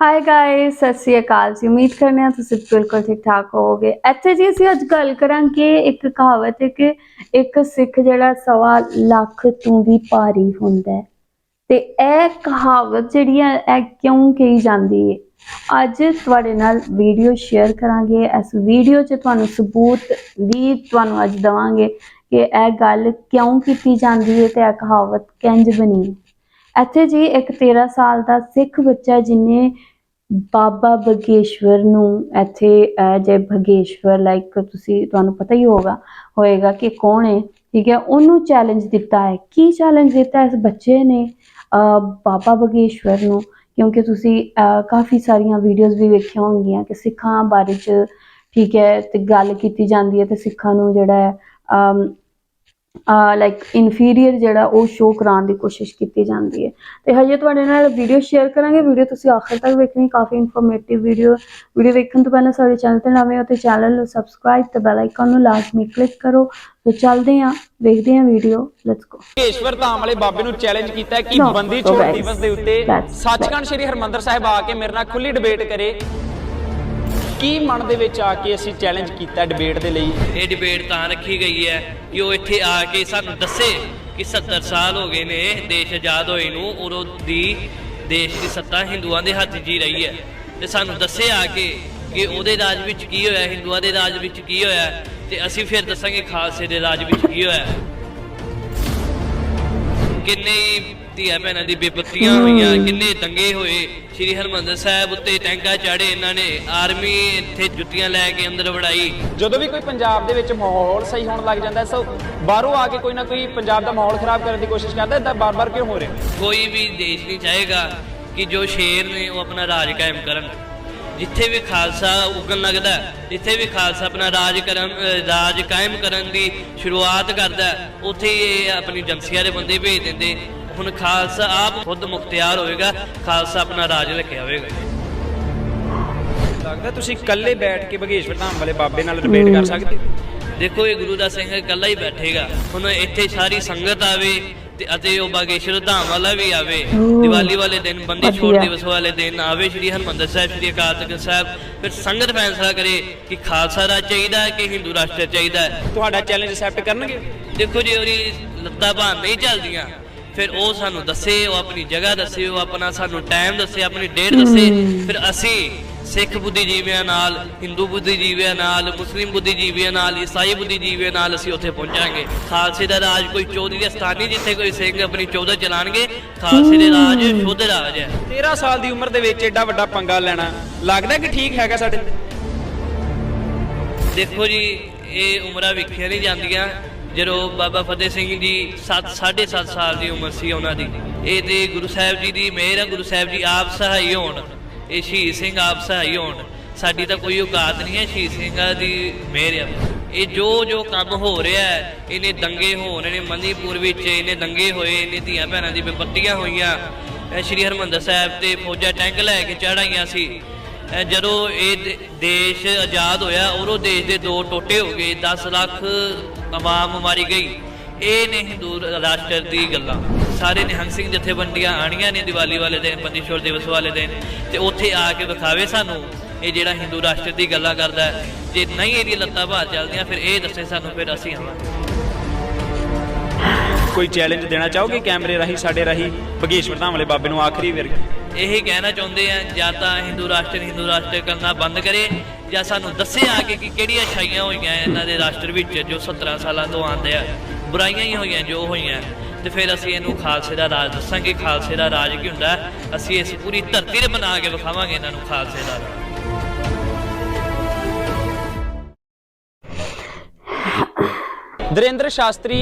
Hi guys ਸਤਿ ਸ਼੍ਰੀ ਅਕਾਲ ਜੀ। ਉਮੀਦ ਕਰਨੇ ਆ ਤੁਸੀਂ ਬਿਲਕੁਲ ਠੀਕ ਠਾਕ ਹੋਵੋਗੇ। ਇੱਥੇ ਜੀ ਅਸੀਂ ਅੱਜ ਗੱਲ ਕਰਾਂਗੇ ਇੱਕ ਕਹਾਵਤ ਹੈ ਕਿ ਇੱਕ ਸਿੱਖ ਜਿਹੜਾ ਸਵਾ ਲੱਖ ਤੋਂ ਵੀ ਭਾਰੀ ਹੁੰਦਾ ਹੈ। ਤੇ ਇਹ ਕਹਾਵਤ ਜਿਹੜੀ ਹੈ, ਇਹ ਕਿਉਂ ਕਹੀ ਜਾਂਦੀ ਹੈ? ਅੱਜ ਤੁਹਾਡੇ ਨਾਲ ਵੀਡੀਓ ਸ਼ੇਅਰ ਕਰਾਂਗੇ। ਇਸ ਵੀਡੀਓ 'ਚ ਤੁਹਾਨੂੰ ਸਬੂਤ ਵੀ ਤੁਹਾਨੂੰ ਅੱਜ ਦਵਾਂਗੇ ਕਿ ਇਹ ਗੱਲ ਕਿਉਂ ਕੀਤੀ ਜਾਂਦੀ ਹੈ ਤੇ ਇਹ ਕਹਾਵਤ ਕਿੰਜ ਬਣੀ ਹੈ। ਇੱਥੇ ਜੀ ਇੱਕ 13 ਸਾਲ ਦਾ ਸਿੱਖ ਬੱਚਾ ਜਿਨੇ ਬਾਬਾ ਬਗੇਸ਼ਵਰ ਨੂੰ ਇੱਥੇ ਜੇ ਬਗੇਸ਼ਵਰ ਲਾਈਕ ਤੁਸੀਂ, ਤੁਹਾਨੂੰ ਪਤਾ ਹੀ ਹੋਗਾ, ਹੋਏਗਾ ਕਿ ਕੌਣ ਹੈ, ਠੀਕ ਹੈ, ਉਹਨੂੰ ਚੈਲੰਜ ਦਿੱਤਾ ਹੈ। ਕੀ ਚੈਲੰਜ ਦਿੱਤਾ ਇਸ ਬੱਚੇ ਨੇ ਬਾਬਾ ਬਗੇਸ਼ਵਰ ਨੂੰ? ਕਿਉਂਕਿ ਤੁਸੀਂ ਕਾਫੀ ਸਾਰੀਆਂ ਵੀਡੀਓਜ਼ ਵੀ ਵੇਖੀਆਂ ਹੋਣਗੀਆਂ ਕਿ ਸਿੱਖਾਂ ਬਾਰੇ ਚ, ਠੀਕ ਹੈ, ਤੇ ਗੱਲ ਕੀਤੀ ਜਾਂਦੀ ਹੈ ਤੇ ਸਿੱਖਾਂ ਨੂੰ ਜਿਹੜਾ ਹੈ ਲਾਈਕ ਇਨਫੀਰੀਅਰ ਜਿਹੜਾ ਉਹ ਸ਼ੋਅ ਕਰਾਉਣ ਦੀ ਕੋਸ਼ਿਸ਼ ਕੀਤੀ ਜਾਂਦੀ ਹੈ। ਤੇ ਹਜੇ ਤੁਹਾਡੇ ਨਾਲ ਵੀਡੀਓ ਸ਼ੇਅਰ ਕਰਾਂਗੇ। ਵੀਡੀਓ ਤੁਸੀਂ ਆਖਰ ਤੱਕ ਵੇਖਣੀ ਕਾਫੀ ਇਨਫੋਰਮੇਟਿਵ ਵੀਡੀਓ ਵੀਡੀਓ ਵੇਖਣ ਤੋਂ ਪਹਿਲਾਂ ਸਾਡੇ ਚੈਨਲ ਤੇ ਨਵੇਂ ਹੋ ਤੇ ਚੈਨਲ ਨੂੰ ਸਬਸਕ੍ਰਾਈਬ ਤੇ ਬੈਲ ਆਈਕਨ ਨੂੰ ਲਾਜ਼ਮੀ ਕਲਿੱਕ ਕਰੋ। ਤੇ ਚੱਲਦੇ ਹਾਂ ਵੇਖਦੇ ਹਾਂ ਵੀਡੀਓ ਲੈਟਸ ਗੋ ਈਸ਼ਵਰ ਧਾਮ ਵਾਲੇ ਬਾਬੇ ਨੂੰ ਚੈਲੰਜ ਕੀਤਾ ਕਿ ਬੰਦੀ ਛੋੜ. ਦਿਵਸ ਦੇ ਉੱਤੇ ਸੱਚਖੰਡ ਸ੍ਰੀ ਹਰਮੰਦਰ ਸਾਹਿਬ ਆ ਕੇ ਮੇਰੇ ਨਾਲ ਖੁੱਲੀ ਡਿਬੇਟ ਕਰੇ। ਕੀ ਮਨ ਦੇ ਵਿੱਚ ਆ ਕੇ ਅਸੀਂ ਚੈਲੰਜ ਕੀਤਾ ਡਿਬੇਟ ਦੇ ਲਈ? ਇਹ ਡਿਬੇਟ ਤਾਂ ਰੱਖੀ ਗਈ ਹੈ ਕਿ ਉਹ ਇੱਥੇ ਆ ਕੇ ਸਾਨੂੰ ਦੱਸੇ ਕਿ 70 ਸਾਲ ਹੋ ਗਏ ਨੇ ਦੇਸ਼ ਆਜ਼ਾਦ ਹੋਏ ਨੂੰ, ਉਦੋਂ ਦੀ ਦੇਸ਼ ਦੀ ਸੱਤਾ ਹਿੰਦੂਆਂ ਦੇ ਹੱਥ 'ਚ ਹੀ ਰਹੀ ਹੈ। ਤੇ ਸਾਨੂੰ ਦੱਸੇ ਆ ਕੇ ਕਿ ਉਹਦੇ ਰਾਜ ਵਿੱਚ ਕੀ ਹੋਇਆ, ਹਿੰਦੂਆਂ ਦੇ ਰਾਜ ਵਿੱਚ ਕੀ ਹੋਇਆ, ਤੇ ਅਸੀਂ ਫਿਰ ਦੱਸਾਂਗੇ ਖਾਲਸੇ ਦੇ ਰਾਜ ਵਿੱਚ ਕੀ ਹੋਇਆ। ਕਿੰਨੇ ਧੀਆਂ ਭੈਣਾਂ ਦੀ ਬੇਪਤੀਆਂ ਹੋਈਆਂ ਕਿੰਨੇ ਦੰਗੇ ਹੋਏ। ਸ੍ਰੀ ਹਰਮੰਦਰ ਸਾਹਿਬ ਉੱਤੇ ਟੈਂਕਾ ਚਾੜੇ ਇਹਨਾਂ ਨੇ ਆਰਮੀ ਇੱਥੇ ਜੁੱਤੀਆਂ ਲੈ ਕੇ ਅੰਦਰ ਵੜਾਈ। ਜਦੋਂ ਵੀ ਕੋਈ ਪੰਜਾਬ ਦੇ ਵਿੱਚ ਮਾਹੌਲ ਸਹੀ ਹੋਣ ਲੱਗ ਜਾਂਦਾ ਸੋ ਬਾਹਰੋਂ ਆ ਕੇ ਕੋਈ ਨਾ ਕੋਈ ਪੰਜਾਬ ਦਾ ਮਾਹੌਲ ਖਰਾਬ ਕਰਨ ਦੀ ਕੋਸ਼ਿਸ਼ ਕਰਦਾ ਤਾਂ ਬਾਰ-ਬਾਰ ਕਿਉਂ ਹੋ ਰਿਹਾ? ਕੋਈ ਵੀ ਦੇਸ਼ ਨਹੀਂ ਚਾਹੇਗਾ ਕਿ ਜੋ ਸ਼ੇਰ ਨੇ ਉਹ ਆਪਣਾ ਰਾਜ ਕਾਇਮ ਕਰਨ। ਜਿੱਥੇ ਵੀ ਖਾਲਸਾ ਉਗਣ ਲੱਗਦਾ ਜਿੱਥੇ ਵੀ ਖਾਲਸਾ ਆਪਣਾ ਰਾਜ ਕਰਨ ਰਾਜ ਕਾਇਮ ਕਰਨ ਦੀ ਸ਼ੁਰੂਆਤ ਕਰਦਾ ਉੱਥੇ ਇਹ ਆਪਣੀ ਜੰਸੀਆਂ ਦੇ ਬੰਦੇ ਭੇਜ ਦਿੰਦੇ। ਹੁਣ ਖਾਲਸਾ ਆਪ ਖੁਦ ਮੁਖਤਿਆਰ ਹੋਏਗਾ ਖਾਲਸਾ ਆਪਣਾ ਰਾਜ ਲੈ ਕੇ ਆਵੇਗਾ ਲੱਗਦਾ ਤੁਸੀਂ ਇਕੱਲੇ ਬੈਠ ਕੇ ਬਗੇਸ਼ਵਰ ਧਾਮ ਵਾਲੇ ਬਾਬੇ ਨਾਲ ਡਿਬੇਟ ਕਰ ਸਕਦੇ? ਦੇਖੋ ਇਹ ਗੁਰੂ ਦਾ ਸਿੰਘ ਇਕੱਲਾ ਹੀ ਬੈਠੇਗਾ। ਹੁਣ ਇੱਥੇ ਸਾਰੀ ਸੰਗਤ ਆਵੇ ਤੇ ਅਤੇ ਉਹ ਬਾਗੇਸ਼ਵਰ ਧਾਮ ਵਾਲਾ ਵੀ ਆਵੇ। ਦੀਵਾਲੀ ਵਾਲੇ ਦਿਨ ਬੰਦੀ ਛੋੜ। ਦਿਵਸ ਵਾਲੇ ਦਿਨ ਆਵੇ ਸ਼੍ਰੀ ਹਰਮੰਦਰ ਸਾਹਿਬ ਸ਼੍ਰੀ ਅਕਾਲ ਤਖਤ ਸਾਹਿਬ। ਫਿਰ ਸੰਗਤ ਫੈਸਲਾ ਕਰੇ ਕਿ ਖਾਲਸਾ ਰਾਜ ਚਾਹੀਦਾ ਹੈ ਕਿ ਹਿੰਦੂ ਰਾਸ਼ਟਰ ਚਾਹੀਦਾ। ਹੈ ਤੁਹਾਡਾ ਚੈਲੰਜ ਐਕਸੈਪਟ ਕਰਨਗੇ? ਦੇਖੋ ਜੀ ਉਹਦੀ ਲੱਤਾਂ ਬਾਹਰ ਨਹੀਂ ਚੱਲਦੀਆਂ। ਫਿਰ ਉਹ ਸਾਨੂੰ ਦੱਸੇ ਉਹ ਆਪਣੀ ਜਗ੍ਹਾ ਦੱਸੇ ਉਹ ਆਪਣਾ ਸਾਨੂੰ ਟਾਈਮ ਦੱਸੇ ਆਪਣੀ ਡੇਟ ਦੱਸੇ। ਫਿਰ ਅਸੀਂ ਸਿੱਖ ਬੁੱਧੀਜੀਵੀਆਂ ਨਾਲ ਹਿੰਦੂ ਬੁੱਧੀਜੀਵੀਆਂ ਨਾਲ ਮੁਸਲਿਮ ਬੁੱਧੀਜੀਵੀਆਂ ਨਾਲ ਈਸਾਈ ਬੁੱਧੀਜੀਵੀਆਂ ਨਾਲ ਅਸੀਂ ਉੱਥੇ ਪਹੁੰਚਾਂਗੇ। ਖਾਲਸੇ ਦਾ ਰਾਜ ਕੋਈ ਚੌਧਰੀ ਦਾ ਸਥਾਨ ਜਿੱਥੇ ਕੋਈ ਸਿੰਘ ਆਪਣੀ ਚੌਧਰ ਚਲਾਣਗੇ ਖਾਲਸੇ ਦੇ ਰਾਜ ਸ਼ੁੱਧ ਰਾਜ ਹੈ। 13 ਸਾਲ ਦੀ ਉਮਰ ਦੇ ਵਿੱਚ ਐਡਾ ਵੱਡਾ ਪੰਗਾ ਲੈਣਾ ਲੱਗਦਾ ਕਿ ਠੀਕ ਹੈਗਾ ਸਾਡੇ ਲਈ? ਦੇਖੋ ਜੀ ਇਹ ਉਮਰਾਂ ਵੇਖੀਆਂ ਨਹੀਂ ਜਾਂਦੀਆਂ। ਜਦੋਂ ਬਾਬਾ ਫਤਿਹ ਸਿੰਘ ਜੀ 7 7.5 ਸਾਲ ਦੀ ਉਮਰ ਸੀ ਉਹਨਾਂ ਦੀ, ਇਹ ਤੇ ਗੁਰੂ ਸਾਹਿਬ ਜੀ ਦੀ ਮਿਹਰ ਹੈ ਗੁਰੂ ਸਾਹਿਬ ਜੀ ਆਪ ਸਹਾਈ ਹੋਣ, ਇਹ ਸ਼ਹੀਦ ਸਿੰਘ ਆਪ ਸਹਾਈ ਹੋਣ, ਸਾਡੀ ਤਾਂ ਕੋਈ ਔਕਾਤ ਨਹੀਂ ਹੈ ਸ਼ਹੀਦ ਸਿੰਘਾਂ ਦੀ ਮਿਹਰ ਆ। ਇਹ ਜੋ ਜੋ ਕੰਮ ਹੋ ਰਿਹਾ ਹੈ, ਇਹਨੇ ਦੰਗੇ ਹੋ ਰਹੇ ਨੇ, ਮਨੀਪੁਰ ਵਿੱਚ ਇਹਨੇ ਦੰਗੇ ਹੋਏ, ਇਹਨੇ ਧੀਆਂ ਭੈਣਾਂ ਦੀ ਵਿਪੱਤੀਆਂ ਹੋਈਆਂ। ਸ਼੍ਰੀ ਹਰਮੰਦਰ ਸਾਹਿਬ ਤੇ ਫੌਜਾਂ ਟੈਂਕ ਲੈ ਕੇ ਚੜਾਈਆਂ ਸੀ। ਜਦੋਂ ਇਹ ਦੇ- ਦੇਸ਼ ਆਜ਼ਾਦ ਹੋਇਆ, ਉਦੋਂ ਦੇਸ਼ ਦੇ ਦੋ ਟੋਟੇ ਹੋ ਗਏ 10 ਲੱਖ ਆਵਾਮ ਮਾਰੀ ਗਈ। ਇਹ ਨੇ ਹਿੰਦੂ ਰਾਸ਼ਟਰ ਦੀ ਗੱਲਾਂ। ਸਾਰੇ ਨਿਹੰਗ ਸਿੰਘ ਜਥੇਬੰਦੀਆਂ ਆਣੀਆਂ ਨੇ ਦੀਵਾਲੀ ਵਾਲੇ ਦਿਨ ਪੰਜੀਸ਼ਵਰ ਦਿਵਸ ਵਾਲੇ ਦਿਨ, ਤੇ ਉੱਥੇ ਆ ਕੇ ਵਿਖਾਵੇ ਸਾਨੂੰ ਇਹ ਜਿਹੜਾ ਹਿੰਦੂ ਰਾਸ਼ਟਰ ਦੀ ਗੱਲਾਂ ਕਰਦਾ ਹੈ। ਜੇ ਨਹੀਂ ਇਹਦੀ ਲੱਤਾਂ ਬਾਹਰ ਚੱਲਦੀਆਂ, ਫਿਰ ਇਹ ਦੱਸੇ ਸਾਨੂੰ ਫਿਰ ਅਸੀਂ ਆਵਾਂਗੇ। ਕੋਈ ਚੈਲੰਜ ਦੇਣਾ ਚਾਹੋਗੇ ਕੈਮਰੇ ਰਾਹੀਂ ਸਾਡੇ ਰਾਹੀਂ? ਬਗੇਸ਼ਵਰ ਧਾਮ ਵਾਲੇ ਬਾਬੇ ਨੂੰ ਆਖਰੀ ਵਾਰ। ਇਹੀ ਕਹਿਣਾ ਚਾਹੁੰਦੇ ਆ ਜਾਂ ਤਾਂ ਹਿੰਦੂ ਰਾਸ਼ਟਰ ਹਿੰਦੂ ਰਾਸ਼ਟਰ ਕਰਨਾ ਬੰਦ ਕਰੇ ਜਾਂ ਸਾਨੂੰ ਦੱਸੇ ਆ ਕੇ ਕਿ ਕਿਹੜੀਆਂ ਛਾਈਆਂ ਹੋਈਆਂ ਇਹਨਾਂ ਦੇ ਰਾਸ਼ਟਰ ਵਿੱਚ ਜੋ 17 ਸਾਲਾਂ ਤੋਂ ਆਉਂਦੇ ਆ ਬੁਰਾਈਆਂ ਹੀ ਹੋਈਆਂ ਜੋ ਹੋਈਆਂ। ਤੇ ਫਿਰ ਅਸੀਂ ਇਹਨੂੰ ਖਾਲਸੇ ਦਾ ਰਾਜ ਦੱਸਾਂਗੇ ਖਾਲਸੇ ਦਾ ਰਾਜ ਕੀ ਹੁੰਦਾ। ਅਸੀਂ ਇਸ ਪੂਰੀ ਧਰਤੀ ਤੇ ਬਣਾ ਕੇ ਵਿਖਾਵਾਂਗੇ ਇਹਨਾਂ ਨੂੰ ਖਾਲਸੇ ਦਾ ਦਰਿੰਦਰ ਸ਼ਾਸਤਰੀ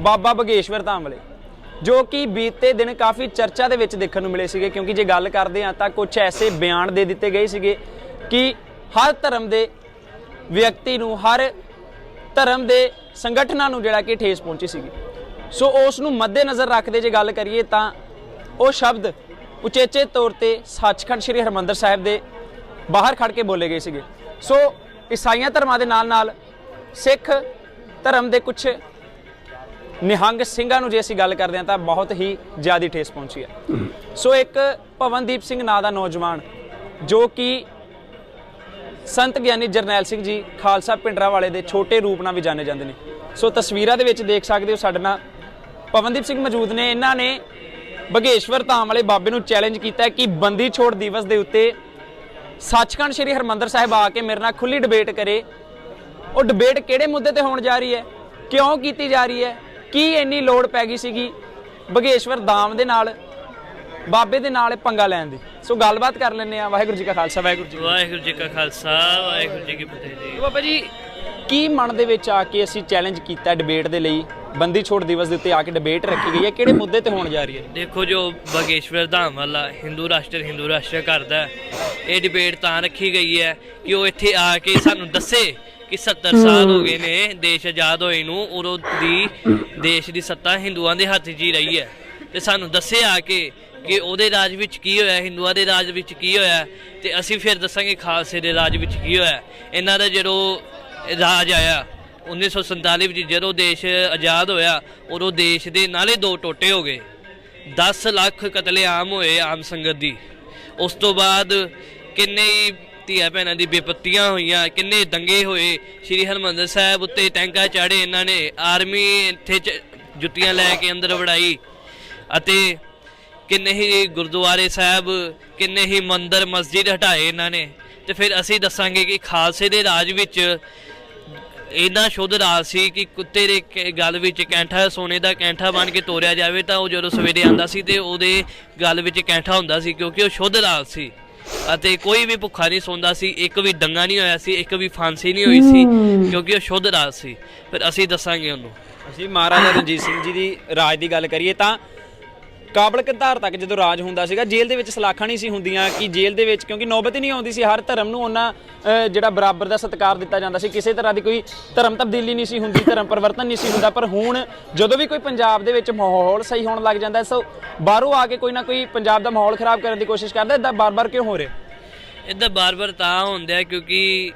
ਬਾਬਾ ਬਗੇਸ਼ਵਰ ਧਾਮ ਵਾਲੇ, ਜੋ ਕਿ ਬੀਤੇ ਦਿਨ ਕਾਫੀ ਚਰਚਾ ਦੇ ਵਿੱਚ ਦੇਖਣ ਨੂੰ ਮਿਲੇ ਸੀਗੇ, ਕਿਉਂਕਿ ਜੇ ਗੱਲ ਕਰਦੇ ਆ ਤਾਂ ਕੁਝ ਐਸੇ ਬਿਆਨ ਦੇ ਦਿੱਤੇ ਗਏ ਸੀਗੇ ਕਿ ਹਰ ਧਰਮ ਦੇ ਵਿਅਕਤੀ ਨੂੰ, ਹਰ ਧਰਮ ਦੇ ਸੰਗਠਨਾਂ ਨੂੰ ਜਿਹੜਾ ਕਿ ਠੇਸ ਪਹੁੰਚੀ ਸੀਗੀ। ਸੋ ਉਸ ਨੂੰ ਮੱਦੇਨਜ਼ਰ ਰੱਖਦੇ ਜੇ ਗੱਲ ਕਰੀਏ ਤਾਂ ਉਹ ਸ਼ਬਦ ਉਚੇਚੇ ਤੌਰ ਤੇ ਸੱਚਖੰਡ ਸ੍ਰੀ ਹਰਮੰਦਰ ਸਾਹਿਬ ਦੇ ਬਾਹਰ ਖੜ ਕੇ ਬੋਲੇ ਗਏ ਸੀਗੇ। ਸੋ ਈਸਾਈਆਂ ਧਰਮਾਂ ਦੇ ਨਾਲ ਨਾਲ ਸਿੱਖ ਧਰਮ ਦੇ ਕੁਝ ਨਿਹੰਗ ਸਿੰਘਾਂ ਨੂੰ ਜੇ ਅਸੀਂ ਗੱਲ ਕਰਦੇ ਹਾਂ ਤਾਂ ਬਹੁਤ ਹੀ ਜ਼ਿਆਦਾ ਠੇਸ ਪਹੁੰਚੀ ਹੈ। ਸੋ ਇੱਕ ਪਵਨਦੀਪ ਸਿੰਘ ਨਾਂ ਦਾ ਨੌਜਵਾਨ, ਜੋ ਕਿ ਸੰਤ ਗਿਆਨੀ ਜਰਨੈਲ ਸਿੰਘ ਜੀ ਖਾਲਸਾ ਪਿੰਡਰਾ ਵਾਲੇ ਦੇ ਛੋਟੇ ਰੂਪ ਨਾਲ ਵੀ ਜਾਣੇ ਜਾਂਦੇ ਨੇ। ਸੋ ਤਸਵੀਰਾਂ ਦੇ ਵਿੱਚ ਦੇਖ ਸਕਦੇ ਹੋ ਸਾਡੇ ਨਾਲ ਪਵਨਦੀਪ ਸਿੰਘ ਮੌਜੂਦ ਨੇ। ਇਹਨਾਂ ਨੇ ਬਗੇਸ਼ਵਰ ਧਾਮ ਵਾਲੇ ਬਾਬੇ ਨੂੰ ਚੈਲੰਜ ਕੀਤਾ ਕਿ ਬੰਦੀ ਛੋੜ ਦਿਵਸ ਦੇ ਉੱਤੇ ਸੱਚਖੰਡ ਸ੍ਰੀ ਹਰਮੰਦਰ ਸਾਹਿਬ ਆ ਕੇ ਮੇਰੇ ਨਾਲ ਖੁੱਲੀ ਡਿਬੇਟ ਕਰੇ। ਉਹ ਡਿਬੇਟ ਕਿਹੜੇ ਮੁੱਦੇ ਤੇ ਹੋਣ ਜਾ ਰਹੀ ਹੈ? ਕਿਉਂ ਕੀਤੀ ਜਾ ਰਹੀ ਹੈ? ਕੀ ਇੰਨੀ ਲੋੜ ਪੈ ਗਈ ਸੀਗੀ ਬਗੇਸ਼ਵਰ ਧਾਮ ਦੇ ਨਾਲ ਬਾਬੇ ਦੇ ਨਾਲ ਪੰਗਾ ਲੈਣ ਦੀ? ਸੋ ਗੱਲਬਾਤ ਕਰ ਲੈਂਦੇ ਆ ਵਾਹਿਗੁਰੂ ਜੀ ਕਾ ਖਾਲਸਾ ਵਾਹਿਗੁਰੂ ਜੀ। ਵਾਹਿਗੁਰੂ ਜੀ ਕਾ ਖਾਲਸਾ ਵਾਹਿਗੁਰੂ ਜੀ ਕੀ ਫਤਿਹ ਜੀ। ਬਾਬਾ ਜੀ ਕੀ ਮਨ ਦੇ ਵਿੱਚ ਆ ਕੇ ਅਸੀਂ ਚੈਲੰਜ ਕੀਤਾ ਡਿਬੇਟ ਦੇ ਲਈ? ਬੰਦੀ ਛੋੜ ਦਿਵਸ ਦੇ ਉੱਤੇ ਆ ਕੇ ਡਿਬੇਟ ਰੱਖੀ ਗਈ ਹੈ। ਕਿਹੜੇ ਮੁੱਦੇ ਤੇ ਹੋਣ ਜਾ ਰਹੀ ਹੈ? ਦੇਖੋ ਜੋ ਬਗੇਸ਼ਵਰ ਧਾਮ ਵਾਲਾ ਹਿੰਦੂ ਰਾਸ਼ਟਰ ਹਿੰਦੂ ਰਾਸ਼ਟਰ ਕਰਦਾ ਇਹ ਡਿਬੇਟ ਤਾਂ ਰੱਖੀ ਗਈ ਹੈ ਕਿ ਉਹ ਇੱਥੇ ਆ ਕੇ ਸਾਨੂੰ ਦੱਸੇ ਕਿ 70 ਸਾਲ ਹੋ ਗਏ ਨੇ ਦੇਸ਼ ਆਜ਼ਾਦ ਹੋਏ ਨੂੰ ਉਦੋਂ ਦੀ ਦੇਸ਼ ਦੀ ਸੱਤਾ ਹਿੰਦੂਆਂ ਦੇ ਹੱਥ 'ਚ ਹੀ ਰਹੀ ਹੈ। ਤੇ ਸਾਨੂੰ ਦੱਸੇ ਆ ਕੇ ਕਿ ਉਹਦੇ ਰਾਜ ਵਿੱਚ ਕੀ ਹੋਇਆ ਹਿੰਦੂਆਂ ਦੇ ਰਾਜ ਵਿੱਚ ਕੀ ਹੋਇਆ ਤੇ ਅਸੀਂ ਫਿਰ ਦੱਸਾਂਗੇ ਖਾਲਸੇ ਦੇ ਰਾਜ ਵਿੱਚ ਕੀ ਹੋਇਆ। ਇਹਨਾਂ ਦਾ ਜਦੋਂ ਰਾਜ ਆਇਆ 1947 ਵਿੱਚ ਜਦੋਂ ਦੇਸ਼ ਆਜ਼ਾਦ ਹੋਇਆ ਉਦੋਂ ਦੇਸ਼ ਦੇ ਨਾਲੇ ਦੋ ਟੋਟੇ ਹੋ ਗਏ। 10 ਲੱਖ ਕਤਲੇਆਮ ਹੋਏ ਆਮ ਸੰਗਤ ਦੀ। ਉਸ ਤੋਂ ਬਾਅਦ ਕਿੰਨੇ ਹੀ ਧੀਆਂ ਭੈਣਾਂ ਦੀ ਬੇਪੱਤੀਆਂ ਹੋਈਆਂ, ਕਿੰਨੇ ਦੰਗੇ ਹੋਏ। ਸ੍ਰੀ ਹਰਮੰਦਰ ਸਾਹਿਬ ਉੱਤੇ ਟੈਂਕਾ ਚਾੜੇ ਇਹਨਾਂ ਨੇ, ਆਰਮੀ ਇੱਥੇ ਜੁੱਤੀਆਂ ਲੈ ਕੇ ਅੰਦਰ ਵੜਾਈ। ਅਤੇ ਕਿੰਨੇ ਹੀ ਗੁਰਦੁਆਰੇ ਸਾਹਿਬ, ਕਿੰਨੇ ਹੀ ਮੰਦਰ, ਮਸਜਿਦ ਹਟਾਏ ਇਹਨਾਂ ਨੇ। ਤੇ ਫਿਰ ਅਸੀਂ ਦੱਸਾਂਗੇ ਕਿ ਖਾਲਸੇ ਦੇ ਰਾਜ ਵਿੱਚ ਇੰਨਾ ਸ਼ੁੱਧ ਰਾਜ ਸੀ ਕਿ ਕੁੱਤੇ ਦੇ ਕ- ਗਲ ਵਿੱਚ ਕੈਂਠਾ, ਸੋਨੇ ਦਾ ਕੈਂਠਾ ਬਣ ਕੇ ਤੋਰਿਆ ਜਾਵੇ ਤਾਂ ਉਹ ਜਦੋਂ ਸਵੇਰੇ ਆਂਦਾ ਸੀ ਤੇ ਉਹਦੇ ਗਲ ਵਿੱਚ ਕੈਂਠਾ ਹੁੰਦਾ ਸੀ, ਕਿਉਂਕਿ ਉਹ ਸ਼ੁੱਧ ਰਾਜ ਸੀ। ਅਤੇ ਕੋਈ ਵੀ ਭੁੱਖਾ ਨਹੀਂ ਸੌਂਦਾ ਸੀ ਇੱਕ ਵੀ ਦੰਗਾ ਨਹੀਂ ਹੋਇਆ ਸੀ ਇੱਕ ਵੀ ਫਾਂਸੀ ਨਹੀਂ ਹੋਈ ਸੀ ਕਿਉਂਕਿ ਉਹ ਸ਼ੁੱਧ ਰਾਜ ਸੀ। ਫਿਰ ਅਸੀਂ ਦੱਸਾਂਗੇ ਉਹਨੂੰ। ਅਸੀਂ ਮਹਾਰਾਜਾ ਰਣਜੀਤ ਸਿੰਘ ਜੀ ਦੀ ਰਾਜ ਦੀ ਗੱਲ ਕਰੀਏ ਤਾਂ ਕਾਬਲ ਕਧਾਰ ਤੱਕ ਜਦੋਂ ਰਾਜ ਹੁੰਦਾ ਸੀਗਾ ਜੇਲ੍ਹ ਦੇ ਵਿੱਚ ਸਲਾਖਾਂ ਨਹੀਂ ਸੀ ਹੁੰਦੀਆਂ ਕਿ ਜੇਲ੍ਹ ਦੇ ਵਿੱਚ ਕਿਉਂਕਿ ਨੌਬਤ ਹੀ ਨਹੀਂ ਆਉਂਦੀ ਸੀ ਹਰ ਧਰਮ ਨੂੰ ਉਹਨਾਂ ਜਿਹੜਾ ਬਰਾਬਰ ਦਾ ਸਤਿਕਾਰ ਦਿੱਤਾ ਜਾਂਦਾ ਸੀ। ਕਿਸੇ ਤਰ੍ਹਾਂ ਦੀ ਕੋਈ ਧਰਮ ਤਬਦੀਲੀ ਨਹੀਂ ਸੀ ਹੁੰਦੀ ਧਰਮ ਪਰਿਵਰਤਨ ਨਹੀਂ ਸੀ ਹੁੰਦਾ ਪਰ ਹੁਣ ਜਦੋਂ ਵੀ ਕੋਈ ਪੰਜਾਬ ਦੇ ਵਿੱਚ ਮਾਹੌਲ ਸਹੀ ਹੋਣ ਲੱਗ ਜਾਂਦਾ ਹੈ, ਸੋ ਬਾਹਰੋਂ ਆ ਕੇ ਕੋਈ ਨਾ ਕੋਈ ਪੰਜਾਬ ਦਾ ਮਾਹੌਲ ਖਰਾਬ ਕਰਨ ਦੀ ਕੋਸ਼ਿਸ਼ ਕਰਦਾ ਇਦਾਂ ਬਾਰ-ਬਾਰ ਕਿਉਂ ਹੋ ਰਿਹਾ? ਇਦਾਂ ਬਾਰ-ਬਾਰ ਤਾਂ ਹੁੰਦਾ ਹੈ ਕਿਉਂਕਿ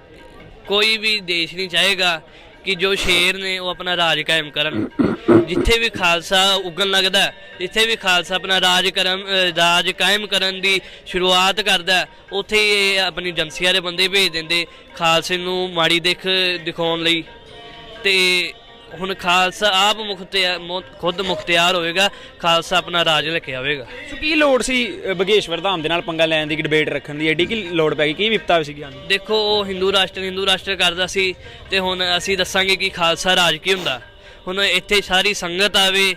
ਕੋਈ ਵੀ ਦੇਸ਼ ਨਹੀਂ ਚਾਹੇਗਾ ਕਿ ਜੋ ਸ਼ੇਰ ਨੇ ਉਹ ਆਪਣਾ ਰਾਜ ਕਾਇਮ ਕਰਨ। ਜਿੱਥੇ ਵੀ ਖਾਲਸਾ ਉਗਣ ਲੱਗਦਾ ਜਿੱਥੇ ਵੀ ਖਾਲਸਾ ਆਪਣਾ ਰਾਜ ਕਰਮ ਰਾਜ ਕਾਇਮ ਕਰਨ ਦੀ ਸ਼ੁਰੂਆਤ ਕਰਦਾ ਉੱਥੇ ਹੀ ਇਹ ਆਪਣੀ ਜੰਸੀਆਂ ਦੇ ਬੰਦੇ ਭੇਜ ਦਿੰਦੇ, ਖਾਲਸੇ ਨੂੰ ਮਾੜੀ ਦੇਖ ਦਿਖਾਉਣ ਲਈ। ਤੇ ਹੁਣ ਖਾਲਸਾ ਆਪ ਮੁਖਤਿਆਰ ਖੁਦ ਮੁਖਤਿਆਰ ਹੋਏਗਾ ਖਾਲਸਾ ਆਪਣਾ ਰਾਜ ਲੈ ਕੇ ਆਵੇਗਾ। ਸੋ ਕੀ ਲੋੜ ਸੀ ਬਗੇਸ਼ਵਰ ਧਾਮ ਦੇ ਨਾਲ ਪੰਗਾ ਲੈਣ ਦੀ ਡਿਬੇਟ ਰੱਖਣ ਦੀ? ਐਡੀ ਕੀ ਲੋੜ ਪੈ ਗਈ? ਕੀ ਵਿਪਤਾ ਸੀ ਸਾਨੂੰ ਦੇਖੋ ਉਹ ਹਿੰਦੂ ਰਾਸ਼ਟਰ ਹਿੰਦੂ ਰਾਸ਼ਟਰ ਕਰਦਾ ਸੀ ਤੇ ਹੁਣ ਅਸੀਂ ਦੱਸਾਂਗੇ ਕਿ ਖਾਲਸਾ ਰਾਜ ਕੀ ਹੁੰਦਾ। ਹੁਣ ਇੱਥੇ ਸਾਰੀ ਸੰਗਤ ਆਵੇ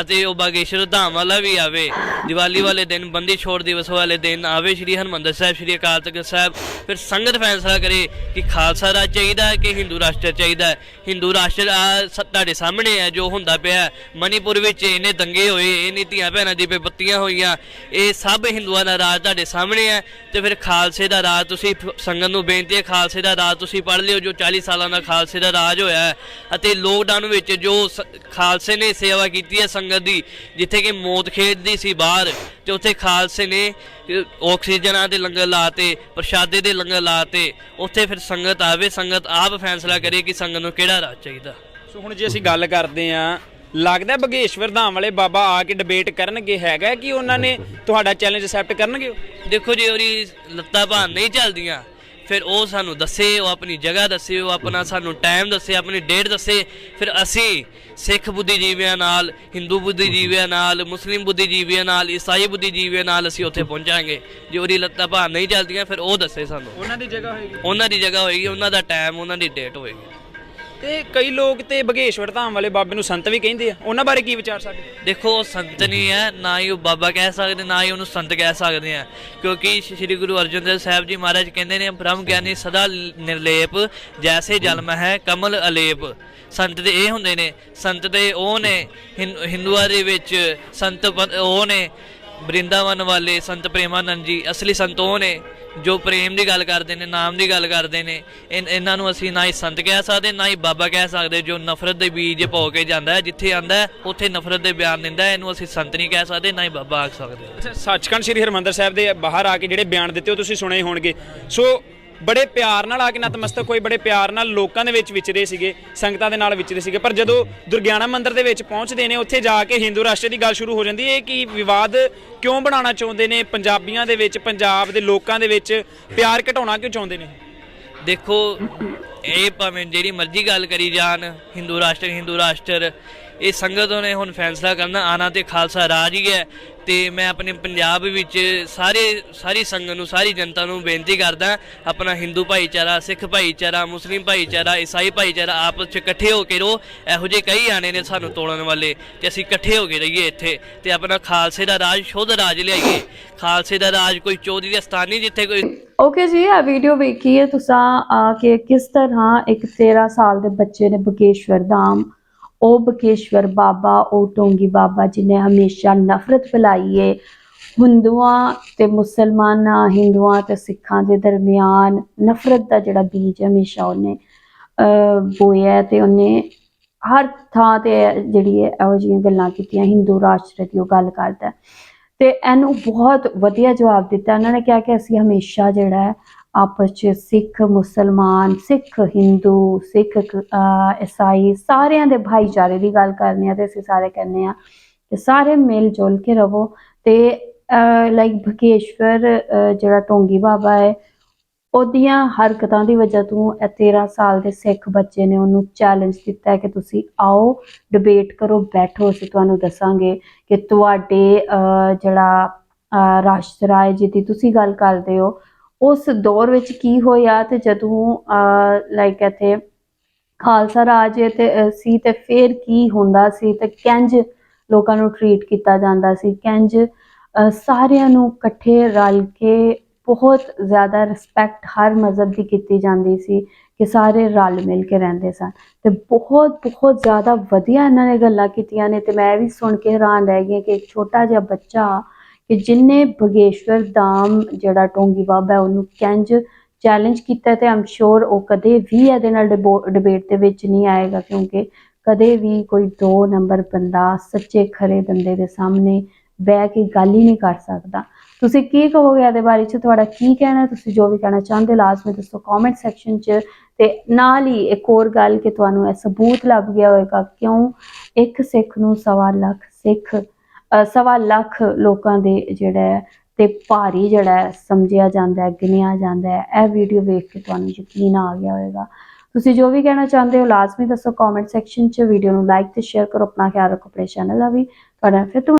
ਅਤੇ ਉਹ ਬਾਗੇਸ਼ਵਰ ਧਾਮ ਵਾਲਾ ਵੀ ਆਵੇ। ਦੀਵਾਲੀ ਵਾਲੇ ਦਿਨ, ਬੰਦੀ ਛੋੜ ਦਿਵਸ ਵਾਲੇ ਦਿਨ ਆਵੇ ਸ਼੍ਰੀ ਹਰਮੰਦਰ ਸਾਹਿਬ, ਸ਼੍ਰੀ ਅਕਾਲ ਤਖਤ ਸਾਹਿਬ। ਫਿਰ ਸੰਗਤ ਫੈਸਲਾ ਕਰੇ ਕਿ ਖਾਲਸਾ ਰਾਜ ਚਾਹੀਦਾ ਹੈ ਕਿ ਹਿੰਦੂ ਰਾਸ਼ਟਰ ਚਾਹੀਦਾ ਹੈ? ਹਿੰਦੂ ਰਾਸ਼ਟਰ ਆ ਸ- ਤੁਹਾਡੇ ਸਾਹਮਣੇ ਹੈ, ਜੋ ਹੁੰਦਾ ਪਿਆ ਮਨੀਪੁਰ ਵਿੱਚ ਇਹਨੇ ਦੰਗੇ ਹੋਏ ਇਹਨੇ ਧੀਆਂ ਭੈਣਾਂ ਦੀ ਬੇਪੱਤੀਆਂ ਹੋਈਆਂ। ਇਹ ਸਭ ਹਿੰਦੂਆਂ ਦਾ ਰਾਜ ਤੁਹਾਡੇ ਸਾਹਮਣੇ ਹੈ। ਤੇ ਫਿਰ ਖਾਲਸੇ ਦਾ ਰਾਜ ਤੁਸੀਂ ਸੰਗਤ ਨੂੰ ਬੇਨਤੀ ਹੈ, ਖਾਲਸੇ ਦਾ ਰਾਜ ਤੁਸੀਂ ਪੜ੍ਹ ਲਿਓ, ਜੋ 40 ਸਾਲਾਂ ਦਾ ਖਾਲਸੇ ਦਾ ਰਾਜ ਹੋਇਆ ਅਤੇ ਲੋਕਡਾਊਨ ਵਿੱਚ ਜੋ ਸ- ਖਾਲਸੇ ਨੇ ਸੇਵਾ ਕੀਤੀ ਹੈ ਸੰਗਤ ਦੀ ਜਿੱਥੇ ਕਿ ਮੌਤ ਖੇਡਦੀ ਸੀ ਬਾਹਰ ਤੇ ਉੱਥੇ ਖਾਲਸੇ ਨੇ ਆਕਸੀਜਨਾਂ ਦੇ ਲੰਗਰ ਲਾਤੇ ਪ੍ਰਸ਼ਾਦੇ ਦੇ ਲੰਗਰ ਲਾਤੇ ਉੱਥੇ ਫਿਰ ਸੰਗਤ ਆਵੇ ਸੰਗਤ ਆਪ ਫੈਸਲਾ ਕਰੇ ਕਿ ਸੰਗਤ ਨੂੰ ਕਿਹੜਾ ਰਾਜ ਚਾਹੀਦਾ। ਸੋ ਹੁਣ ਜੇ ਅਸੀਂ ਗੱਲ ਕਰਦੇ ਆਂ ਲੱਗਦਾ ਬਗੇਸ਼ਵਰ ਧਾਮ ਵਾਲੇ ਬਾਬਾ ਆ ਕੇ ਡਿਬੇਟ ਕਰਨਗੇ ਹੈਗਾ ਕਿ ਉਹਨਾਂ ਨੇ ਤੁਹਾਡਾ ਚੈਲੰਜ ਅਸੈਪਟ ਕਰਨਗੇ ਦੇਖੋ ਜੀ ਉਹਦੀ ਲੱਤਾਂ ਭਾਂ ਨਹੀਂ ਚੱਲਦੀਆਂ। ਫਿਰ ਉਹ ਸਾਨੂੰ ਦੱਸੇ ਉਹ ਆਪਣੀ ਜਗ੍ਹਾ ਦੱਸੇ ਉਹ ਆਪਣਾ ਸਾਨੂੰ ਟਾਈਮ ਦੱਸੇ ਆਪਣੀ ਡੇਟ ਦੱਸੇ। ਫਿਰ ਅਸੀਂ ਸਿੱਖ ਬੁੱਧੀਜੀਵੀਆਂ ਨਾਲ ਹਿੰਦੂ ਬੁੱਧੀਜੀਵੀਆਂ ਨਾਲ ਮੁਸਲਿਮ ਬੁੱਧੀਜੀਵੀਆਂ ਨਾਲ ਈਸਾਈ ਬੁੱਧੀਜੀਵੀਆਂ ਨਾਲ ਅਸੀਂ ਉੱਥੇ ਪਹੁੰਚਾਂਗੇ। ਜੇ ਉਹਦੀ ਲੱਤਾਂ ਭਾਂ ਨਹੀਂ ਚੱਲਦੀਆਂ ਫਿਰ ਉਹ ਦੱਸੇ ਸਾਨੂੰ। ਉਹਨਾਂ ਦੀ ਜਗ੍ਹਾ ਹੋਏਗੀ। ਉਹਨਾਂ ਦੀ ਜਗ੍ਹਾ ਹੋਏਗੀ ਉਹਨਾਂ ਦਾ ਟਾਈਮ ਉਹਨਾਂ ਦੀ ਡੇਟ ਹੋਏਗੀ। ਤੇ ਕਈ ਲੋਕ ਤੇ ਬਗੇਸ਼ਵਰ ਧਾਮ ਵਾਲੇ ਬਾਬੇ ਨੂੰ ਸੰਤ ਵੀ ਕਹਿੰਦੇ ਆ। ਉਹਨਾਂ ਬਾਰੇ ਕੀ ਵਿਚਾਰ ਸਾਡੇ? ਦੇਖੋ, ਉਹ ਸੰਤ ਨਹੀਂ ਹੈ, ਨਾ ਹੀ ਉਹ ਬਾਬਾ ਕਹਿ ਸਕਦੇ, ਨਾ ਹੀ ਉਹਨੂੰ ਸੰਤ ਕਹਿ ਸਕਦੇ ਆ। ਕਿਉਂਕਿ ਸ੍ਰੀ ਗੁਰੂ ਅਰਜਨ ਦੇਵ ਸਾਹਿਬ ਜੀ ਮਹਾਰਾਜ ਕਹਿੰਦੇ ਨੇ, ਬ੍ਰਹਮ ਗਿਆਨੀ ਸਦਾ ਨਿਰਲੇਪ, ਜੈਸੇ ਜਲਮ ਹੈ ਕਮਲ ਅਲੇਪ। ਸੰਤ ਦੇ ਇਹ ਹੁੰਦੇ ਨੇ, ਸੰਤ ਦੇ ਉਹ ਨੇ, ਹਿੰ- ਹਿੰਦੂਆਂ ਦੇ ਵਿੱਚ ਸੰਤ ਉਹ ਨੇ ਬ੍ਰਿੰਦਾਵਨ ਵਾਲੇ ਸੰਤ ਪ੍ਰੇਮਾਨੰਦ ਜੀ ਅਸਲੀ ਸੰਤ ਉਹ ਨੇ ਜੋ ਪ੍ਰੇਮ ਦੀ ਗੱਲ ਕਰਦੇ ਨੇ, ਨਾਮ ਦੀ ਗੱਲ ਕਰਦੇ ਨੇ। ਇਨ- ਇਹਨਾਂ ਨੂੰ ਅਸੀਂ ਨਾ ਹੀ ਸੰਤ ਕਹਿ ਸਕਦੇ, ਨਾ ਹੀ ਬਾਬਾ ਕਹਿ ਸਕਦੇ, ਜੋ ਨਫ਼ਰਤ ਦੇ ਬੀਜ ਪੋ ਕੇ ਜਾਂਦਾ ਹੈ, ਜਿੱਥੇ ਆਂਦਾ ਉੱਥੇ ਨਫ਼ਰਤ ਦੇ ਬਿਆਨ ਦਿੰਦਾ ਇਹਨੂੰ ਅਸੀਂ ਸੰਤ ਨਹੀਂ ਕਹਿ ਸਕਦੇ, ਨਾ ਹੀ ਬਾਬਾ ਆਖ ਸਕਦੇ। ਸੱਚਖੰਡ ਸ੍ਰੀ ਹਰਮੰਦਰ ਸਾਹਿਬ ਦੇ ਬਾਹਰ ਆ ਕੇ ਜਿਹੜੇ ਬਿਆਨ ਦਿੱਤੇ ਉਹ ਤੁਸੀਂ ਸੁਣੇ ਹੋਣਗੇ। ਸੋ ਬੜੇ ਪਿਆਰ ਨਾਲ, ਆ ਕੇ ਨਤਮਸਤਕ ਹੋਏ, ਬੜੇ ਪਿਆਰ ਨਾਲ ਲੋਕਾਂ ਦੇ ਵਿੱਚ ਵਿਚਰੇ ਸੀਗੇ, ਸੰਗਤਾਂ ਦੇ ਨਾਲ ਵਿਚਰੇ ਸੀਗੇ। ਪਰ ਜਦੋਂ ਦੁਰਗਿਆਨਾ ਮੰਦਿਰ ਦੇ ਵਿੱਚ ਪਹੁੰਚਦੇ ਨੇ, ਉੱਥੇ ਜਾ ਕੇ ਹਿੰਦੂ ਰਾਸ਼ਟਰ ਦੀ ਗੱਲ ਸ਼ੁਰੂ ਹੋ ਜਾਂਦੀ ਹੈ ਕਿ ਵਿਵਾਦ ਕਿਉਂ ਬਣਾਉਣਾ ਚਾਹੁੰਦੇ ਨੇ? ਪੰਜਾਬੀਆਂ ਦੇ ਵਿੱਚ, ਪੰਜਾਬ ਦੇ ਲੋਕਾਂ ਦੇ ਵਿੱਚ ਪਿਆਰ ਘਟਾਉਣਾ ਕਿਉਂ ਚਾਹੁੰਦੇ ਨੇ? ਦੇਖੋ, ਇਹ ਭਾਵੇਂ ਜਿਹੜੀ ਮਰਜ਼ੀ ਗੱਲ ਕਰੀ ਜਾਣ ਹਿੰਦੂ ਰਾਸ਼ਟਰ ਹਿੰਦੂ ਰਾਸ਼ਟਰ, ਇਹ ਸੰਗਤ ਨੇ ਹੁਣ ਫੈਸਲਾ ਕਰਨਾ, ਆਣਾ ਤੇ ਖਾਲਸਾ ਰਾਜ ਹੀ ਹੈ। ਤੇ ਮੈਂ ਆਪਣੇ ਪੰਜਾਬ ਵਿੱਚ ਸਾਰੇ, ਸਾਰੀ ਸੰਗਤ ਨੂੰ, ਸਾਰੀ ਜਨਤਾ ਨੂੰ ਬੇਨਤੀ ਕਰਦਾ ਆਪਣਾ ਹਿੰਦੂ ਭਾਈਚਾਰਾ, ਸਿੱਖ ਭਾਈਚਾਰਾ, ਮੁਸਲਿਮ ਭਾਈਚਾਰਾ, ਈਸਾਈ ਭਾਈਚਾਰਾ ਆਪਸ ਵਿੱਚ ਇਕੱਠੇ ਹੋ ਕੇ ਰਹੋ ਇਹੋ ਜਿਹੇ ਕਈ ਆਣੇ ਨੇ ਸਾਨੂੰ ਤੋੜਨ ਵਾਲੇ ਤੇ ਅਸੀਂ ਇਕੱਠੇ ਹੋ ਕੇ ਰਹੀਏ ਇੱਥੇ ਤੇ ਆਪਣਾ ਖਾਲਸੇ ਦਾ ਰਾਜ, ਸ਼ੁੱਧ ਰਾਜ ਲਿਆਈਏ। ਖਾਲਸੇ ਦਾ ਰਾਜ ਕੋਈ ਚੋਰੀ ਦਾ ਸਥਾਨ ਨਹੀਂ ਜਿੱਥੇ ਕੋਈ ਓਕੇ ਜੀ, ਇਹ ਵੀਡੀਓ ਵੇਖੀਏ। ਹੈ ਤੁਸੀਂ ਆ ਕਿ ਕਿਸ ਤਰ੍ਹਾਂ ਇੱਕ 13 ਸਾਲ ਦੇ ਬੱਚੇ ਨੇ ਬਕੇਸ਼ਵਰ ਧਾਮ ਉਹ ਬਕੇਸ਼ਵਰ ਬਾਬਾ ਉਹ ਟੋਂਗੀ ਬਾਬਾ ਜਿਨੇ ਹਮੇਸ਼ਾ ਨਫ਼ਰਤ ਫੈਲਾਈ ਹੈ ਹਿੰਦੂਆਂ ਤੇ ਮੁਸਲਮਾਨਾਂ ਹਿੰਦੂਆਂ ਤੇ ਸਿੱਖਾਂ ਦੇ ਦਰਮਿਆਨ ਨਫ਼ਰਤ ਦਾ ਜਿਹੜਾ ਬੀਜ ਹਮੇਸ਼ਾ ਉਹਨੇ ਅਹ, ਬੋਇਆ ਤੇ ਉਹਨੇ ਹਰ ਥਾਂ ਤੇ ਜਿਹੜੀ ਹੈ ਇਹੋ ਜਿਹੀਆਂ ਗੱਲਾਂ ਕੀਤੀਆਂ ਹਿੰਦੂ ਰਾਸ਼ਟਰ ਦੀ ਉਹ ਗੱਲ ਕਰਦਾ ਤੇ ਇਹਨੂੰ ਬਹੁਤ ਵਧੀਆ ਜਵਾਬ ਦਿੱਤਾ। ਉਹਨਾਂ ਨੇ ਕਿਹਾ ਕਿ ਅਸੀਂ ਹਮੇਸ਼ਾ ਜਿਹੜਾ ਹੈ ਆਪਸ ਚ ਸਿੱਖ ਮੁਸਲਮਾਨ ਸਿੱਖ ਹਿੰਦੂ ਸਿੱਖ ਅਹ, ਈਸਾਈ ਸਾਰਿਆਂ ਦੇ ਭਾਈਚਾਰੇ ਦੀ ਗੱਲ ਕਰਨੀ ਆ ਤੇ ਅਸੀਂ ਸਾਰੇ ਕਹਿੰਦੇ ਆ ਕਿ ਸਾਰੇ ਮਿਲ ਜੁਲ ਕੇ ਰਵੋ ਤੇ ਲਾਈਕ ਭਕੇਸ਼ਵਰ ਜਿਹੜਾ ਟੋਂਗੀ ਬਾਬਾ ਹੈ ਉਹਦੀਆਂ ਹਰਕਤਾਂ ਦੀ ਵਜ੍ਹਾ ਤੋਂ ਇਹ 13 ਸਾਲ ਦੇ ਸਿੱਖ ਬੱਚੇ ਨੇ ਉਹਨੂੰ ਚੈਲੰਜ ਦਿੱਤਾ ਹੈ ਕਿ ਤੁਸੀਂ ਆਓ ਡਿਬੇਟ ਕਰੋ ਬੈਠੋ ਅਸੀਂ ਤੁਹਾਨੂੰ ਦੱਸਾਂਗੇ ਕਿ ਤੁਹਾਡੇ ਅਹ, ਜਿਹੜਾ ਅਹ, ਰਾਸ਼ਟਰਾਏ ਜਿਹਦੀ ਤੁਸੀਂ ਗੱਲ ਕਰਦੇ ਹੋ ਉਸ ਦੌਰ ਵਿੱਚ ਕੀ ਹੋਇਆ ਤੇ ਜਦੋਂ ਲਾਈਕ ਇੱਥੇ ਖਾਲਸਾ ਰਾਜ ਤੇ ਸੀ ਤੇ ਫਿਰ ਕੀ ਹੁੰਦਾ ਸੀ ਤੇ ਕਿੰਜ ਲੋਕਾਂ ਨੂੰ ਟਰੀਟ ਕੀਤਾ ਜਾਂਦਾ ਸੀ। ਕਿੰਜ ਸਾਰਿਆਂ ਨੂੰ ਇਕੱਠੇ ਰਲ ਕੇ ਬਹੁਤ ਜ਼ਿਆਦਾ ਰਿਸਪੈਕਟ ਹਰ ਮਜ਼ਹਬ ਦੀ ਕੀਤੀ ਜਾਂਦੀ ਸੀ ਕਿ ਸਾਰੇ ਰਲ ਮਿਲ ਕੇ ਰਹਿੰਦੇ ਸਨ। ਤੇ ਬਹੁਤ ਬਹੁਤ ਜ਼ਿਆਦਾ ਵਧੀਆ ਇਹਨਾਂ ਨੇ ਗੱਲਾਂ ਕੀਤੀਆਂ ਨੇ ਤੇ ਮੈਂ ਵੀ ਸੁਣ ਕੇ ਹੈਰਾਨ ਰਹਿ ਗਈ ਕਿ ਇੱਕ ਛੋਟਾ ਜਿਹਾ ਬੱਚਾ ਕਿ ਜਿਨੇ ਬਗੇਸ਼ਵਰ ਧਾਮ ਜਿਹੜਾ ਟੋਂਗੀ ਬਾਬਾ ਹੈ, ਉਹਨੂੰ ਕਿੰਜ ਚੈਲੰਜ ਕੀਤਾ ਤੇ ਆਮ ਸ਼ੋਰ ਉਹ ਕਦੇ ਵੀ ਇਹਦੇ ਨਾਲ ਡਿਬੇਟ ਦੇ ਵਿੱਚ ਨਹੀਂ ਆਏਗਾ ਕਿਉਂਕਿ ਕਦੇ ਵੀ ਕੋਈ ਦੋ ਨੰਬਰ ਬੰਦਾ ਸੱਚੇ ਖਰੇ ਬੰਦੇ ਦੇ ਸਾਹਮਣੇ ਬਹਿ ਕੇ ਗੱਲ ਹੀ ਨਹੀਂ ਕਰ ਸਕਦਾ। ਤੁਸੀਂ ਕੀ ਕਹੋਗੇ ਇਹਦੇ ਬਾਰੇ ਚ? ਤੁਹਾਡਾ ਕੀ ਕਹਿਣਾ? ਤੁਸੀਂ ਜੋ ਵੀ ਕਹਿਣਾ ਚਾਹੁੰਦੇ ਹੋ, ਲਾਜ਼ਮੀ ਦੱਸੋ ਕਮੈਂਟ ਸੈਕਸ਼ਨ 'ਚ। ਤੇ ਨਾਲ ਹੀ ਇੱਕ ਹੋਰ ਗੱਲ ਕਿ ਤੁਹਾਨੂੰ ਇਹ ਸਬੂਤ ਲੱਭ ਗਿਆ ਹੋਵੇਗਾ ਕਿਉਂ ਇੱਕ ਸਿੱਖ ਨੂੰ ਸਵਾ ਲੱਖ ਸਿੱਖ ਸਵਾ ਲੱਖ ਲੋਕਾਂ ਦੇ ਜਿਹੜਾ ਹੈ ਤੇ ਭਾਰੀ ਜਿਹੜਾ ਸਮਝਿਆ ਜਾਂਦਾ ਹੈ, ਗਿਣਿਆ ਜਾਂਦਾ ਹੈ। ਇਹ ਵੀਡੀਓ ਵੇਖ ਕੇ ਤੁਹਾਨੂੰ ਯਕੀਨ ਆ ਗਿਆ ਹੋਵੇਗਾ ਤੁਸੀਂ ਜੋ ਵੀ ਕਹਿਣਾ ਚਾਹੁੰਦੇ ਹੋ, ਲਾਜ਼ਮੀ ਦੱਸੋ ਕਮੈਂਟ ਸੈਕਸ਼ਨ 'ਚ। ਵੀਡੀਓ ਨੂੰ ਲਾਈਕ ਤੇ ਸ਼ੇਅਰ ਕਰੋ। ਆਪਣਾ ਖਿਆਲ ਰੱਖੋ ਆਪਣੇ ਚੈਨਲ ਦਾ ਵੀ। ਤੁਹਾਡਾ ਫਿਰ ਤੋਂ